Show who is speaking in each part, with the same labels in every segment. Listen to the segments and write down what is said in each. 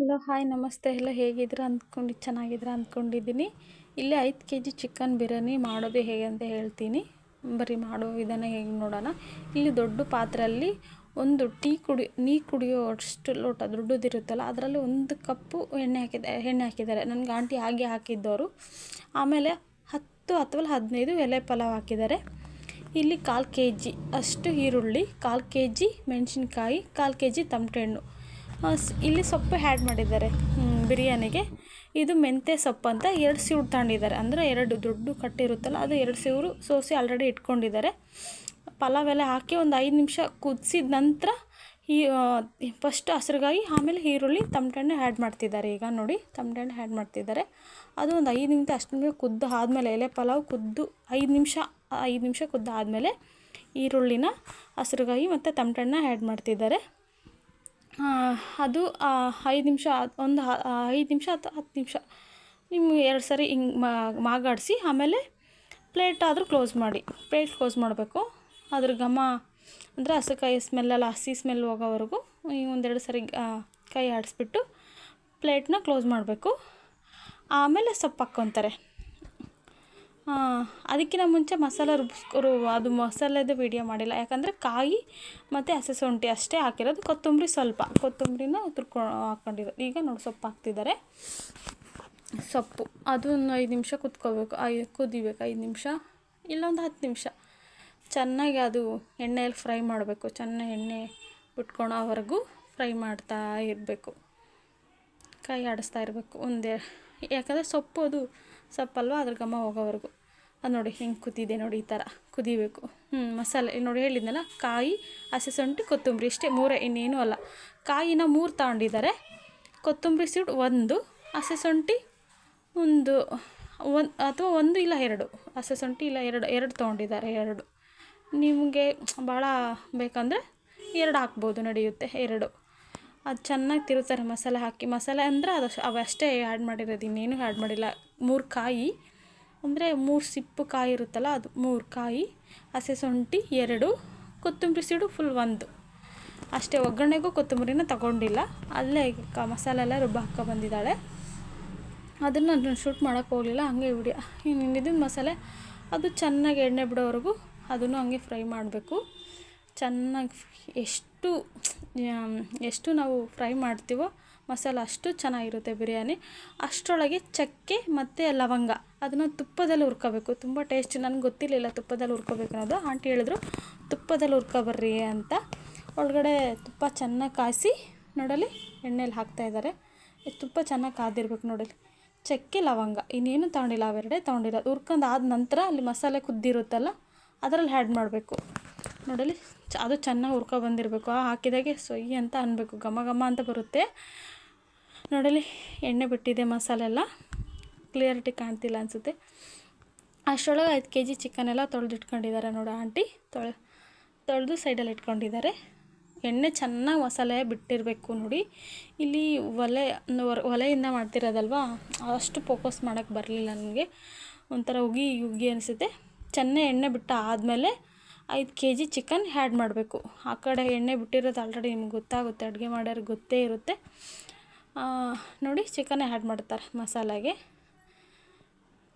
Speaker 1: Hello, hi, ನಮಸ್ತೆ. ಎಲ್ಲ ಹೇಗಿದ್ದೀರಾ? ಅಂದ್ಕೊಂಡು, ಚೆನ್ನಾಗಿದ್ದೀರಾ? ಅಂದ್ಕೊಂಡಿದ್ದೀನಿ. ಇಲ್ಲಿ ಐದು ಕೆ ಜಿ ಚಿಕನ್ ಬಿರಿಯಾನಿ ಮಾಡೋದು ಹೇಗೆ ಅಂತ ಹೇಳ್ತೀನಿ. ಬರೀ ಮಾಡೋ ವಿಧಾನ ಹೇಗೆ ನೋಡೋಣ. ಇಲ್ಲಿ ದೊಡ್ಡ ಪಾತ್ರೆಯಲ್ಲಿ ಒಂದು ಟೀ ಕುಡಿ, ನೀ ಕುಡಿಯೋ ಅಷ್ಟು ಲೋಟ ದೊಡ್ಡದಿರುತ್ತಲ್ಲ ಅದರಲ್ಲಿ ಒಂದು ಕಪ್ಪು ಎಣ್ಣೆ ಹಾಕಿದ, ಎಣ್ಣೆ ಹಾಕಿದ್ದಾರೆ. ನನಗೆ ಆಂಟಿ ಹಾಗೆ ಹಾಕಿದ್ದವರು. ಆಮೇಲೆ ಹತ್ತು ಅಥವಾ ಹದಿನೈದು ಎಲೆ ಪಲಾವ್ ಹಾಕಿದ್ದಾರೆ. ಇಲ್ಲಿ ಕಾಲು ಕೆ ಜಿ ಅಷ್ಟು ಈರುಳ್ಳಿ, ಕಾಲು ಕೆ ಜಿ ಮೆಣಸಿನ್ಕಾಯಿ, ಕಾಲು ಕೆ ಜಿ ತಮಟೆ ಹಣ್ಣು ಇಲ್ಲಿ ಸೊಪ್ಪು ಹ್ಯಾಡ್ ಮಾಡಿದ್ದಾರೆ ಬಿರಿಯಾನಿಗೆ. ಇದು ಮೆಂತ್ಯ ಸೊಪ್ಪು ಅಂತ ಎರಡು ಸಿವ್ರು ತಗೊಂಡಿದ್ದಾರೆ. ಅಂದರೆ ಎರಡು ದೊಡ್ಡ ಕಟ್ಟಿರುತ್ತಲ್ಲ, ಅದು ಎರಡು ಸಿವ್ರು ಸೋಸಿ ಆಲ್ರೆಡಿ ಇಟ್ಕೊಂಡಿದ್ದಾರೆ. ಪಲಾವ್ ಎಲ್ಲ ಹಾಕಿ ಒಂದು ಐದು ನಿಮಿಷ ಕುದಿಸಿದ ನಂತರ ಈ ಫಸ್ಟ್ ಹಸ್ರಿಗಾಗಿ ಆಮೇಲೆ ಈರುಳ್ಳಿ ತಮಟೆಣ್ಣೆ ಆ್ಯಡ್ ಮಾಡ್ತಿದ್ದಾರೆ. ಈಗ ನೋಡಿ ತಮಟೆಣ್ಣೆ ಆ್ಯಡ್ ಮಾಡ್ತಿದ್ದಾರೆ. ಅದು ಒಂದು ಐದು ನಿಮಿಷ ಅಷ್ಟು ನಿಮಿಷ ಕುದ್ದು ಆದಮೇಲೆ, ಎಲೆ ಪಲಾವ್ ಕುದ್ದು ಐದು ನಿಮಿಷ ಐದು ನಿಮಿಷ ಕುದ್ದು ಆದಮೇಲೆ ಈರುಳ್ಳಿನ ಹಸ್ರಿಗಾಗಿ ಮತ್ತು ತಮಟೆಣ್ಣ ಆ್ಯಡ್ ಮಾಡ್ತಿದ್ದಾರೆ. ಅದು ಐದು ನಿಮಿಷ ಒಂದು ಐದು ನಿಮಿಷ ಅಥವಾ ಹತ್ತು ನಿಮಿಷ. ನಿಮ್ಗೆ ಎರಡು ಸರಿ ಹಿಂಗೆ ಮಾಗಾಡಿಸಿ, ಆಮೇಲೆ ಪ್ಲೇಟ್ ಆದರೂ ಕ್ಲೋಸ್ ಮಾಡಿ. ಪ್ಲೇಟ್ ಕ್ಲೋಸ್ ಮಾಡಬೇಕು. ಅದ್ರ ಘಮ, ಅಂದರೆ ಹಸುಕಾಯಿ ಸ್ಮೆಲ್ಲೆಲ್ಲ, ಹಸಿ ಸ್ಮೆಲ್ ಹೋಗೋವರೆಗೂ ಈ ಒಂದೆರಡು ಸರಿ ಕೈ ಆಡಿಸ್ಬಿಟ್ಟು ಪ್ಲೇಟ್ನ ಕ್ಲೋಸ್ ಮಾಡಬೇಕು. ಆಮೇಲೆ ಸೊಪ್ಪು ಹಾಕ್ಕೊತಾರೆ. ಅದಕ್ಕಿಂತ ಮುಂಚೆ ಮಸಾಲೆ ರುಬ್ಸ್ಕೊರು ಅದು ಮಸಾಲೆದು ವೀಡಿಯೋ ಮಾಡಿಲ್ಲ. ಯಾಕಂದರೆ ಕಾಯಿ ಮತ್ತು ಹಸಿ ಶುಂಠಿ ಅಷ್ಟೇ ಹಾಕಿರೋದು. ಕೊತ್ತಂಬರಿ ಸ್ವಲ್ಪ. ಕೊತ್ತಂಬರಿನ ತುರ್ಕೊ ಹಾಕ್ಕೊಂಡಿರೋದು ಈಗ ನೋಡಿ ಸೊಪ್ಪು ಹಾಕ್ತಿದ್ದಾರೆ. ಸೊಪ್ಪು. ಅದು ಒಂದು ಐದು ನಿಮಿಷ ಕುತ್ಕೋಬೇಕು. ಐ, ಕುದಿಬೇಕು. ಐದು ನಿಮಿಷ. ಇಲ್ಲೊಂದು ಹತ್ತು ನಿಮಿಷ. ಚೆನ್ನಾಗಿ ಅದು ಎಣ್ಣೆಯಲ್ಲಿ ಫ್ರೈ ಮಾಡಬೇಕು. ಚೆನ್ನಾಗಿ ಎಣ್ಣೆ ಬಿಟ್ಕೊಳೋವರೆಗೂ ಫ್ರೈ ಮಾಡ್ತಾ ಇರಬೇಕು. ಕೈ ಆಡಿಸ್ತಾ ಇರಬೇಕು. ಒಂದೇ, ಯಾಕಂದರೆ ಸೊಪ್ಪು ಅದು ಸೊಪ್ಪಲ್ವ? ಅದ್ರ ಘಮ ಹೋಗೋವರೆಗೂ. ಅದು ನೋಡಿ ಹೆಂಗೆ ಕುದಿದೆ ನೋಡಿ ಈ ಥರ ಕುದಿಬೇಕು. ಹ್ಞೂ ಮಸಾಲೆ ನೋಡಿ ಹೇಳಿದ್ನಲ್ಲ, ಕಾಯಿ, ಹಸಿ ಶುಂಠಿ, ಕೊತ್ತಂಬರಿ ಇಷ್ಟೇ. ಮೂರೇ, ಇನ್ನೇನು ಅಲ್ಲ. ಕಾಯಿನ ಮೂರು ತಗೊಂಡಿದ್ದಾರೆ ಕೊತ್ತಂಬರಿ ಸೀಡ್ ಒಂದು, ಹಸಿ ಶುಂಠಿ ಒಂದು ಒಂದು ಅಥವಾ ಒಂದು ಇಲ್ಲ ಎರಡು. ಹಸಿ ಶುಂಠಿ ಇಲ್ಲ ಎರಡು ಎರಡು ತೊಗೊಂಡಿದ್ದಾರೆ ಎರಡು. ನಿಮಗೆ ಭಾಳ ಬೇಕಂದರೆ ಎರಡು ಹಾಕ್ಬೋದು, ನಡೆಯುತ್ತೆ ಎರಡು. ಅದು ಚೆನ್ನಾಗಿ ತಿರುತ್ತಾರೆ ಮಸಾಲೆ ಹಾಕಿ. ಮಸಾಲೆ ಅಂದರೆ ಅದು ಅವಷ್ಟೇ ಆ್ಯಡ್ ಮಾಡಿರೋದು, ಇನ್ನೇನು ಆ್ಯಡ್ ಮಾಡಿಲ್ಲ. ಮೂರು ಕಾಯಿ ಅಂದರೆ ಮೂರು ಸಿಪ್ಪು ಕಾಯಿ ಇರುತ್ತಲ್ಲ, ಅದು ಮೂರು ಕಾಯಿ, ಹಸಿ ಶುಂಠಿ ಎರಡು, ಕೊತ್ತಂಬರಿ ಸೀಡು ಫುಲ್ ಒಂದು. ಅಷ್ಟೇ ಒಗ್ಗರಣೆಗೂ ಕೊತ್ತಂಬರಿನ ತಗೊಂಡಿಲ್ಲ. ಅಲ್ಲೇ ಕ ಮಸಾಲೆ ಎಲ್ಲ ರುಬ್ಬ ಹಾಕೊ ಬಂದಿದ್ದಾಳೆ. ಅದನ್ನು ನಾನು ಶೂಟ್ ಮಾಡೋಕ್ಕೆ ಹೋಗಲಿಲ್ಲ, ಹಂಗೆ ವಿಡಿಯೋ ಇನ್ನು ಇನ್ನಿದ್ದು ಮಸಾಲೆ, ಅದು ಚೆನ್ನಾಗಿ ಎಣ್ಣೆ ಬಿಡೋವರೆಗೂ ಅದನ್ನು ಹಂಗೆ ಫ್ರೈ ಮಾಡಬೇಕು. ಚೆನ್ನಾಗಿ ಎಷ್ಟು ಎಷ್ಟು ನಾವು ಫ್ರೈ ಮಾಡ್ತೀವೋ ಮಸಾಲ ಅಷ್ಟು ಚೆನ್ನಾಗಿರುತ್ತೆ ಬಿರಿಯಾನಿ. ಅಷ್ಟರೊಳಗೆ ಚಕ್ಕೆ ಮತ್ತು ಲವಂಗ. ಅದನ್ನು ತುಪ್ಪದಲ್ಲಿ ಹುರ್ಕೋಬೇಕು. ತುಂಬ ಟೇಸ್ಟ್ ನನಗೆ ಗೊತ್ತಿರಲಿಲ್ಲ ತುಪ್ಪದಲ್ಲಿ ಹುರ್ಕೋಬೇಕು ಅನ್ನೋದು. ಆಂಟಿ ಹೇಳಿದ್ರು, ತುಪ್ಪದಲ್ಲಿ ಹುರ್ಕೊಬರ್ರಿ ಅಂತ. ಒಳಗಡೆ ತುಪ್ಪ ಚೆನ್ನಾಗಿ ಕಾಯಿಸಿ ನೋಡಲಿ ಎಣ್ಣೆಲಿ ಹಾಕ್ತಾಯಿದ್ದಾರೆ ತುಪ್ಪ ಚೆನ್ನಾಗಿ ಕಾದಿರ್ಬೇಕು ನೋಡಲಿ ಚಕ್ಕೆ, ಲವಂಗ. ಇನ್ನೇನು ತಗೊಂಡಿಲ್ಲ, ಅವೆರಡೆ ತೊಗೊಂಡಿಲ್ಲ. ಹುರ್ಕೊಂಡು ಆದ ನಂತರ ಅಲ್ಲಿ ಮಸಾಲೆ ಕುದ್ದಿರುತ್ತಲ್ಲ, ಅದರಲ್ಲಿ ಆ್ಯಡ್ ಮಾಡಬೇಕು. ನೋಡಲಿ ಅದು ಚೆನ್ನಾಗಿ ಹುರ್ಕೊ ಬಂದಿರಬೇಕು. ಹಾಕಿದಾಗೆ ಸೊಯ್ಯಿ ಅಂತ ಅನ್ಬೇಕು. ಘಮ ಘಮ ಅಂತ ಬರುತ್ತೆ. ನೋಡಲಿ, ಎಣ್ಣೆ ಬಿಟ್ಟಿದೆ ಮಸಾಲೆ ಎಲ್ಲ ಕ್ಲಿಯರಿಟಿ ಕಾಣ್ತಿಲ್ಲ ಅನಿಸುತ್ತೆ. ಅಷ್ಟರೊಳಗೆ ಐದು ಕೆ ಜಿ ಚಿಕನ್ ಎಲ್ಲ ತೊಳೆದು ಇಟ್ಕೊಂಡಿದ್ದಾರೆ ನೋಡು ಆಂಟಿ. ತೊಳೆ, ತೊಳೆದು ಸೈಡಲ್ಲಿ ಇಟ್ಕೊಂಡಿದ್ದಾರೆ. ಎಣ್ಣೆ ಚೆನ್ನಾಗಿ ಮಸಾಲೆ ಬಿಟ್ಟಿರಬೇಕು ನೋಡಿ. ಇಲ್ಲಿ ಒಲೆ ಒಲೆಯಿಂದ ಮಾಡ್ತಿರೋದಲ್ವಾ? ಅಷ್ಟು ಫೋಕಸ್ ಮಾಡೋಕ್ಕೆ ಬರಲಿಲ್ಲ ನನಗೆ. ಒಂಥರ ಉಗಿ ಉಗಿ ಅನಿಸುತ್ತೆ. ಚೆನ್ನಾಗಿ ಎಣ್ಣೆ ಬಿಟ್ಟ ಆದಮೇಲೆ ಐದು ಕೆ ಜಿ ಚಿಕನ್ ಹ್ಯಾಡ್ ಮಾಡಬೇಕು. ಆ ಕಡೆ ಎಣ್ಣೆ ಬಿಟ್ಟಿರೋದು ಆಲ್ರೆಡಿ ನಿಮ್ಗೆ ಗೊತ್ತಾಗುತ್ತೆ, ಅಡುಗೆ ಮಾಡೋರಿಗೆ ಗೊತ್ತೇ ಇರುತ್ತೆ. ನೋಡಿ, ಚಿಕನ್ ಆ್ಯಡ್ ಮಾಡ್ತಾರೆ ಮಸಾಲೆಗೆ.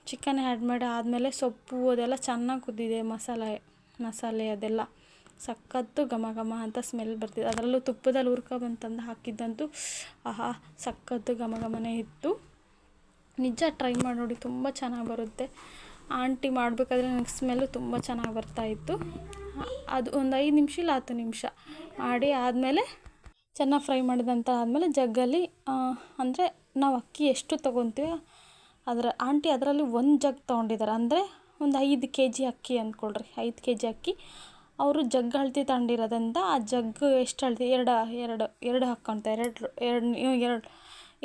Speaker 1: ಚಿಕನ್ ಆ್ಯಡ್ ಮಾಡಿ ಆದಮೇಲೆ ಸೊಪ್ಪು, ಅದೆಲ್ಲ ಚೆನ್ನಾಗಿ ಕುದ್ದಿದೆ ಮಸಾಲೆ ಮಸಾಲೆ ಅದೆಲ್ಲ. ಸಖತ್ತು ಘಮ ಘಮ ಅಂತ ಸ್ಮೆಲ್ ಬರ್ತಿದೆ. ಅದರಲ್ಲೂ ತುಪ್ಪದಲ್ಲಿ ಹುರ್ಕೊಬಂತಂದು ಹಾಕಿದ್ದಂತೂ, ಆಹಾ, ಸಖತ್ತು ಘಮ ಘಮನೇ ಇತ್ತು. ನಿಜ ಟ್ರೈ ಮಾಡಿ ನೋಡಿ, ತುಂಬ ಚೆನ್ನಾಗಿ ಬರುತ್ತೆ. ಆಂಟಿ ಮಾಡಬೇಕಾದ್ರೆ ನನಗೆ ಸ್ಮೆಲ್ಲು ತುಂಬ ಚೆನ್ನಾಗಿ ಬರ್ತಾಯಿತ್ತು ಅದು ಒಂದು ಐದು ನಿಮಿಷ ಇಲ್ಲ ಹತ್ತು ನಿಮಿಷ. ಮಾಡಿ ಆದಮೇಲೆ ಚೆನ್ನಾಗಿ ಫ್ರೈ ಮಾಡಿದಂಥ ಆದಮೇಲೆ ಜಗ್ಗಲ್ಲಿ ಅಂದರೆ ನಾವು ಅಕ್ಕಿ ಎಷ್ಟು ತೊಗೊತೀವಿ ಅದರ, ಆಂಟಿ ಅದರಲ್ಲಿ ಒಂದು ಜಗ್ ತೊಗೊಂಡಿದ್ದಾರೆ ಅಂದರೆ ಒಂದು ಐದು ಕೆ ಜಿ ಅಕ್ಕಿ ಅಂದ್ಕೊಳ್ರಿ ಐದು ಕೆ ಜಿ ಅಕ್ಕಿ. ಅವರು ಜಗ್ ಅಳ್ತಿ ತಗೊಂಡಿರೋದ್ರಿಂದ ಆ ಜಗ್ಗು ಎಷ್ಟು ಅಳ್ತಿ ಎರಡು ಎರಡು ಎರಡು ಹಾಕ್ಕೊತಾರೆ ಎರಡು ಎರಡು ಎರಡು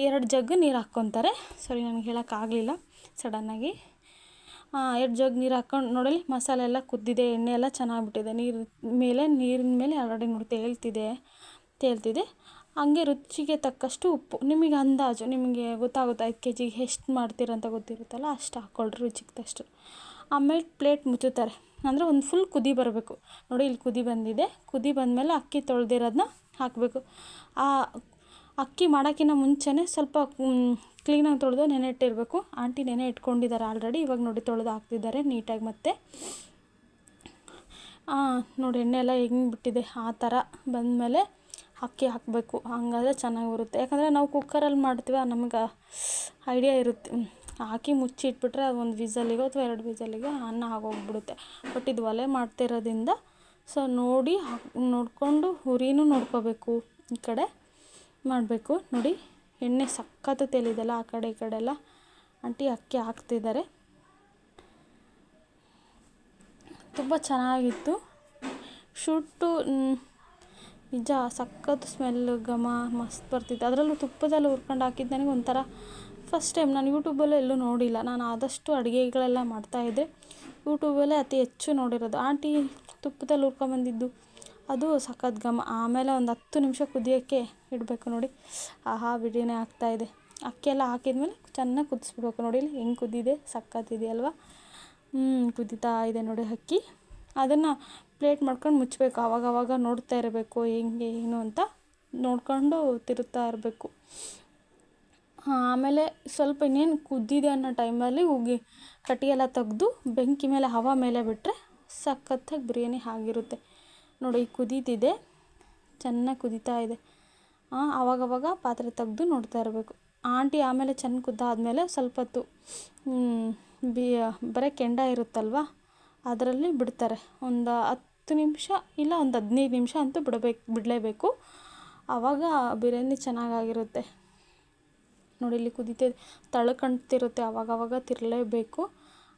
Speaker 1: ಎರಡು ಜಗ್ ನೀರು ಹಾಕ್ಕೊತಾರೆ ಸಾರಿ ನನಗೆ ಹೇಳೋಕ್ಕಾಗಲಿಲ್ಲ ಸಡನ್ನಾಗಿ ಎರಡು ಜಗ್ ನೀರು ಹಾಕ್ಕೊಂಡು ನೋಡಲಿ ಮಸಾಲೆ ಎಲ್ಲ ಕುದ್ದಿದೆ, ಎಣ್ಣೆ ಎಲ್ಲ ಚೆನ್ನಾಗಿ ಬಿಟ್ಟಿದೆ. ನೀರು ಮೇಲೆ, ನೀರಿನ ಮೇಲೆ ಆಲ್ರೆಡಿ ನೋಡಿ ತೇಲ್ತಿದೆ ತೇಲ್ತಿದೆ ಹಂಗೆ ರುಚಿಗೆ ತಕ್ಕಷ್ಟು ಉಪ್ಪು. ನಿಮಗೆ ಅಂದಾಜು, ನಿಮಗೆ ಗೊತ್ತಾಗುತ್ತೆ ಐದು ಕೆ ಜಿಗೆ ಎಷ್ಟು ಮಾಡ್ತೀರಂತ ಗೊತ್ತಿರುತ್ತಲ್ಲ, ಅಷ್ಟು ಹಾಕ್ಕೊಳ್ರಿ ರುಚಿಗೆ ತಷ್ಟು ಆಮೇಲೆ ಪ್ಲೇಟ್ ಮುಚ್ಚುತ್ತಾರೆ. ಅಂದರೆ ಒಂದು ಫುಲ್ ಕುದಿ ಬರಬೇಕು. ನೋಡಿ, ಇಲ್ಲಿ ಕುದಿ ಬಂದಿದೆ. ಕುದಿ ಬಂದಮೇಲೆ ಅಕ್ಕಿ ತೊಳೆದಿರೋದನ್ನ ಹಾಕಬೇಕು. ಆ ಅಕ್ಕಿ ಮಾಡೋಕ್ಕಿಂತ ಮುಂಚೆನೇ ಸ್ವಲ್ಪ ಕ್ಲೀನಾಗಿ ತೊಳೆದು ನೆನೆ ಇಟ್ಟಿರಬೇಕು ಆಂಟಿ ನೆನೆ ಇಟ್ಕೊಂಡಿದ್ದಾರೆ ಆಲ್ರೆಡಿ ಇವಾಗ ನೋಡಿ, ತೊಳೆದು ಹಾಕ್ತಿದ್ದಾರೆ ನೀಟಾಗಿ ಮತ್ತೆ. ನೋಡಿ ಎಣ್ಣೆ ಎಲ್ಲ ಹೆಂಗೆ ಬಿಟ್ಟಿದೆ, ಆ ಥರ ಬಂದಮೇಲೆ ಅಕ್ಕಿ ಹಾಕಬೇಕು. ಹಂಗಾದ್ರೆ ಚೆನ್ನಾಗಿ ಬರುತ್ತೆ ಯಾಕಂದರೆ ನಾವು ಕುಕ್ಕರಲ್ಲಿ ಮಾಡ್ತೀವ, ನಮ್ಗೆ ಐಡಿಯಾ ಇರುತ್ತೆ. ಹಾಕಿ ಮುಚ್ಚಿ ಇಟ್ಬಿಟ್ರೆ ಅದು ಒಂದು ವಿಸಲಿಗೋ ಅಥವಾ ಎರಡು ವಿಸಲಿಗೆ ಅನ್ನ ಆಗೋಗ್ಬಿಡುತ್ತೆ. ಬಟ್ ಇದು ಒಲೆ ಮಾಡ್ತಿರೋದ್ರಿಂದ ಸೊ ನೋಡಿ ನೋಡಿಕೊಂಡು ಹುರಿನೂ ನೋಡ್ಕೋಬೇಕು. ಈ ಕಡೆ ಮಾಡಬೇಕು. ನೋಡಿ, ಎಣ್ಣೆ ಸಖತ್ತು ತೆಲಿದಲ್ಲ, ಆ ಕಡೆ ಈ ಕಡೆ ಎಲ್ಲ. ಆಂಟಿ ಅಕ್ಕಿ ಹಾಕ್ತಿದ್ದಾರೆ. ತುಂಬ ಚೆನ್ನಾಗಿತ್ತು. ಶೂಟು ನಿಜ ಸಖತ್ತು ಸ್ಮೆಲ್ಲು ಘಮ, ಮಸ್ತ್ ಬರ್ತಿತ್ತು. ಅದರಲ್ಲೂ ತುಪ್ಪದಲ್ಲಿ ಹುರ್ಕೊಂಡು ಹಾಕಿದ್ದು ನನಗೆ ಒಂಥರ ಫಸ್ಟ್ ಟೈಮ್ ನಾನು ಯೂಟ್ಯೂಬಲ್ಲೂ ಎಲ್ಲೂ ನೋಡಿಲ್ಲ. ನಾನು ಆದಷ್ಟು ಅಡುಗೆಗಳೆಲ್ಲ ಮಾಡ್ತಾಯಿದ್ದೆ ಯೂಟ್ಯೂಬಲ್ಲೇ ಅತಿ ಹೆಚ್ಚು ನೋಡಿರೋದು. ಆಂಟಿ ತುಪ್ಪದಲ್ಲಿ ಹುರ್ಕೊಂಬಂದಿದ್ದು ಅದು ಸಖತ್ ಘಮ. ಆಮೇಲೆ ಒಂದು ಹತ್ತು ನಿಮಿಷ ಕುದಿಯೋಕ್ಕೆ ಇಡಬೇಕು ನೋಡಿ. ಆಹಾ, ಬಿರಿಯಾನಿ ಆಗ್ತಾಯಿದೆ ಅಕ್ಕಿ ಎಲ್ಲ ಹಾಕಿದ್ಮೇಲೆ ಚೆನ್ನಾಗಿ ಕುದಿಸ್ಬಿಡ್ಬೇಕು ನೋಡಿ. ಇಲ್ಲಿ ಹೆಂಗೆ ಕುದ್ದಿದೆ ಸಖತ್ತಿದೆಯಲ್ವ ಕುದಿತಾ ಇದೆ ನೋಡಿ ಅಕ್ಕಿ. ಅದನ್ನು ಪ್ಲೇಟ್ ಮಾಡ್ಕೊಂಡು ಮುಚ್ಚಬೇಕು ಆವಾಗವಾಗ ನೋಡ್ತಾ ಇರಬೇಕು, ಹೆಂಗೆ, ಏನು ಅಂತ ನೋಡಿಕೊಂಡು ತಿರುತ್ತಾ ಇರಬೇಕು. ಆಮೇಲೆ ಸ್ವಲ್ಪ ಇನ್ನೇನು ಕುದ್ದಿದೆ ಅನ್ನೋ ಟೈಮಲ್ಲಿ ಉಗಿ ಕಟ್ಟಿಯೆಲ್ಲ ತೆಗೆದು ಬೆಂಕಿ ಮೇಲೆ, ಹವಾ ಮೇಲೆ ಬಿಟ್ಟರೆ ಸಖತ್ತಾಗಿ ಬಿರಿಯಾನಿ ಆಗಿರುತ್ತೆ. ನೋಡಿ, ಕುದೀತಿದೆ. ಚೆನ್ನಾಗಿ ಕುದೀತಾ ಇದೆ. ಆವಾಗವಾಗ ಪಾತ್ರೆ ತೆಗ್ದು ನೋಡ್ತಾ ಇರಬೇಕು. ಆಂಟಿ ಆಮೇಲೆ ಚೆನ್ನ ಕುದ್ದಾದ್ಮೇಲೆ ಸ್ವಲ್ಪ ಹೊತ್ತು ಬಿ, ಬರೀ ಕೆಂಡ ಇರುತ್ತಲ್ವ? ಅದರಲ್ಲಿ ಬಿಡ್ತಾರೆ. ಒಂದು ಹತ್ತು ನಿಮಿಷ ಇಲ್ಲ ಒಂದು ಹದಿನೈದು ನಿಮಿಷ ಅಂತೂ ಬಿಡಬೇಕು, ಬಿಡಲೇಬೇಕು. ಆವಾಗ ಬಿರಿಯಾನಿ ಚೆನ್ನಾಗಾಗಿರುತ್ತೆ. ನೋಡಿ, ಇಲ್ಲಿ ಕುದೀತಿದೆ. ತಳಕ್ಕೆ ಅಂಟ್ತಿರುತ್ತೆ ಅವಾಗವಾಗ ತಿರ್ಲೇಬೇಕು.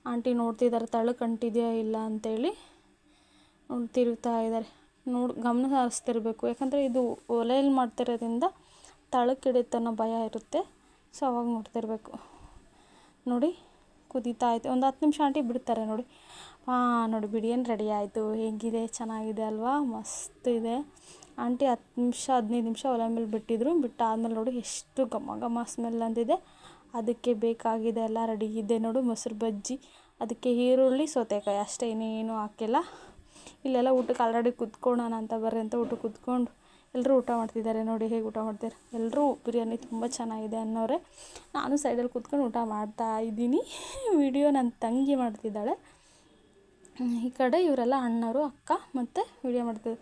Speaker 1: ಆಂಟಿ ನೋಡ್ತಿದ್ದಾರೆ ತಳಕಂಟಿದೆಯಾ ಇಲ್ಲ ಅಂತೇಳಿ ನೋಡಿ, ತಿರುಗ್ತಾ ಇದ್ದಾರೆ. ನೋಡಿ, ಗಮನ ಹರಿಸ್ತಿರ್ಬೇಕು. ಯಾಕಂದರೆ ಇದು ಒಲೆಯಲ್ಲಿ ಮಾಡ್ತಿರೋದ್ರಿಂದ ತಳಕ್ಕೆ ಅನ್ನೋ ಭಯ ಇರುತ್ತೆ. ಸೊ ಅವಾಗ ನೋಡ್ತಿರ್ಬೇಕು. ನೋಡಿ, ಕುದೀತಾ ಐತೆ ಒಂದು ಹತ್ತು ನಿಮಿಷ ಆಂಟಿ ಬಿಡ್ತಾರೆ ನೋಡಿ. ನೋಡಿ ಬಿರಿಯಾನಿ ರೆಡಿ ಆಯಿತು? ಹೇಗಿದೆ? ಚೆನ್ನಾಗಿದೆ ಅಲ್ವಾ? ಮಸ್ತ್ ಇದೆ. ಆಂಟಿ ಹತ್ತು ನಿಮಿಷ, ಹದಿನೈದು ನಿಮಿಷ ಒಲೆ ಮೇಲೆ ಬಿಟ್ಟಿದ್ರು. ಬಿಟ್ಟಾದ್ಮೇಲೆ ನೋಡಿ ಎಷ್ಟು ಘಮ ಘಮ ಸ್ಮೆಲ್ ಅಂದಿದೆ ಅದಕ್ಕೆ ಬೇಕಾಗಿದೆ ಎಲ್ಲ ರೆಡಿ ಇದೆ ನೋಡು ಮೊಸರು ಬಜ್ಜಿ. ಅದಕ್ಕೆ ಈರುಳ್ಳಿ, ಸೌತೆಕಾಯಿ ಅಷ್ಟೇ, ಇನ್ನೇನು ಹಾಕಿಲ್ಲ. ಇಲ್ಲೆಲ್ಲ ಊಟಕ್ಕೆ ಆಲ್ರೆಡಿ ಕುತ್ಕೊಳ್ಳೋಣ ಅಂತ ಬರ್ರಿ ಅಂತ ಊಟಕ್ಕೆ ಕುತ್ಕೊಂಡು ಎಲ್ಲರೂ ಊಟ ಮಾಡ್ತಿದ್ದಾರೆ ನೋಡಿ, ಹೇಗೆ ಊಟ ಮಾಡ್ತಾರೆ? ಎಲ್ಲರೂ ಬಿರಿಯಾನಿ ತುಂಬ ಚೆನ್ನಾಗಿದೆ ಅನ್ನೋರೆ. ನಾನು ಸೈಡಲ್ಲಿ ಕುತ್ಕೊಂಡು ಊಟ ಮಾಡ್ತಾ ಇದ್ದೀನಿ. ವಿಡಿಯೋ ನನ್ನ ತಂಗಿ ಮಾಡ್ತಿದ್ದಾಳೆ. ಈ ಕಡೆ ಇವರೆಲ್ಲ ಅಣ್ಣರು, ಅಕ್ಕ ಮತ್ತು ವಿಡಿಯೋ ಮಾಡ್ತಿದ್ರು.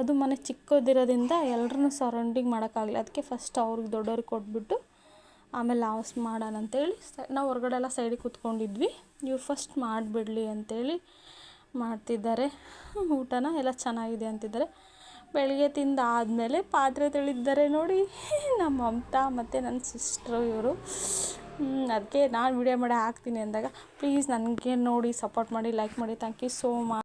Speaker 1: ಅದು ಮನೆ ಚಿಕ್ಕದಿರೋದ್ರಿಂದ ಎಲ್ಲರೂ ಸರೌಂಡಿಂಗ್ ಮಾಡೋಕ್ಕಾಗಲಿ ಅದಕ್ಕೆ ಫಸ್ಟ್ ಅವ್ರಿಗೆ ದೊಡ್ಡವ್ರಿಗೆ ಕೊಟ್ಬಿಟ್ಟು ಆಮೇಲೆ ನಾವು ಮಾಡೋಣ ಅಂತೇಳಿ ಸ, ನಾವು ಹೊರಗಡೆ ಎಲ್ಲ ಸೈಡಿಗೆ ಕೂತ್ಕೊಂಡಿದ್ವಿ. ಇವ್ರು ಫಸ್ಟ್ ಮಾಡಿಬಿಡ್ಲಿ ಅಂತೇಳಿ ಮಾಡ್ತಿದ್ದಾರೆ. ಊಟನ ಎಲ್ಲ ಚೆನ್ನಾಗಿದೆ ಅಂತಿದ್ದಾರೆ. ಬೆಳಗ್ಗೆ ತಿಂದಾದಮೇಲೆ ಪಾತ್ರೆ ತೊಳಿದ್ದಾರೆ ನೋಡಿ. ನಮ್ಮ ಮಮತಾ ಮತ್ತು ನನ್ನ ಸಿಸ್ಟ್ರು ಇವರು. ಅದಕ್ಕೆ ನಾನು ವೀಡಿಯೋ ಮಾಡಿ ಹಾಕ್ತೀನಿ ಅಂದಾಗ ಪ್ಲೀಸ್ ನನಗೆ ನೋಡಿ ಸಪೋರ್ಟ್ ಮಾಡಿ ಲೈಕ್ ಮಾಡಿ ಥ್ಯಾಂಕ್ ಯು ಸೋ ಮಚ್